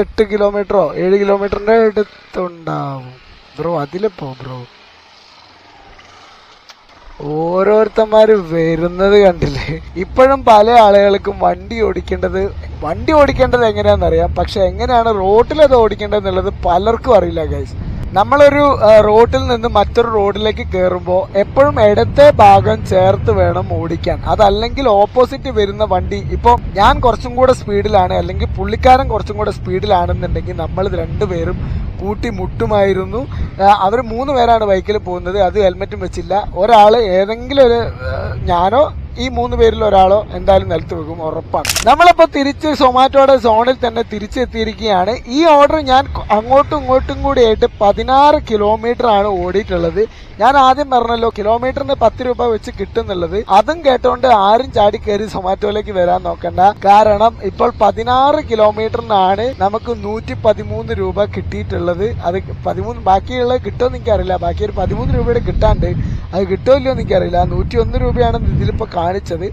എട്ട് കിലോമീറ്ററോ ഏഴ് കിലോമീറ്ററിന്റെ അടുത്തുണ്ടാവും. Bro അതിലെപ്പോ bro? ഓരോരുത്തന്മാര് വരുന്നത് കണ്ടില്ലേ? ഇപ്പോഴും പല ആളുകൾക്കും വണ്ടി ഓടിക്കേണ്ടത് വണ്ടി ഓടിക്കേണ്ടത് എങ്ങനെയാണെന്നറിയാം. പക്ഷെ എങ്ങനെയാണ് റോഡിൽ അത് ഓടിക്കേണ്ടത് എന്നുള്ളത് പലർക്കും അറിയില്ല ഗൈസ് നമ്മളൊരു റോഡിൽ നിന്ന് മറ്റൊരു റോഡിലേക്ക് കയറുമ്പോൾ എപ്പോഴും ഇടത്തെ ഭാഗം ചേർത്ത് വേണം ഓടിക്കാൻ. അതല്ലെങ്കിൽ ഓപ്പോസിറ്റ് വരുന്ന വണ്ടി ഇപ്പോൾ ഞാൻ കുറച്ചും കൂടെ സ്പീഡിലാണ് അല്ലെങ്കിൽ പുള്ളിക്കാരൻ കുറച്ചും കൂടെ സ്പീഡിലാണെന്നുണ്ടെങ്കിൽ നമ്മൾ രണ്ടുപേരും കൂട്ടി മുട്ടുമായിരുന്നു. അവർ മൂന്ന് പേരാണ് ബൈക്കിൽ പോകുന്നത് അത് ഹെൽമെറ്റും വെച്ചില്ല. ഒരാൾ ഏതെങ്കിലും ഒരു ഞാനോ ഈ മൂന്ന് പേരിൽ ഒരാളോ എന്തായാലും നിലത്ത് വെക്കും ഉറപ്പാണ്. നമ്മളിപ്പോ തിരിച്ച് സൊമാറ്റോയുടെ സോണിൽ തന്നെ തിരിച്ചെത്തിയിരിക്കുകയാണ്. ഈ ഓർഡർ ഞാൻ അങ്ങോട്ടും ഇങ്ങോട്ടും കൂടി ആയിട്ട് പതിനാറ് കിലോമീറ്റർ ആണ് ഓടിയിട്ടുള്ളത്. ഞാൻ ആദ്യം പറഞ്ഞല്ലോ കിലോമീറ്ററിന് പത്ത് രൂപ വെച്ച് കിട്ടുന്നുള്ളത്. അതും കേട്ടോണ്ട് ആരും ചാടി കയറി സൊമാറ്റോയിലേക്ക് വരാൻ നോക്കണ്ട. കാരണം ഇപ്പോൾ പതിനാറ് കിലോമീറ്ററിനാണ് നമുക്ക് നൂറ്റി പതിമൂന്ന് രൂപ കിട്ടിയിട്ടുള്ളത്. അത് പതിമൂന്ന് ബാക്കിയുള്ളത് കിട്ടുമെന്ന് എനിക്കറിയില്ല. ബാക്കി ഒരു പതിമൂന്ന് രൂപയുടെ കിട്ടാണ്ട് അത് കിട്ടുമല്ലോ എനിക്കറിയില്ല. നൂറ്റി ഒന്ന് രൂപയാണ് ഇതിലിപ്പോൾ കാണിച്ചത്.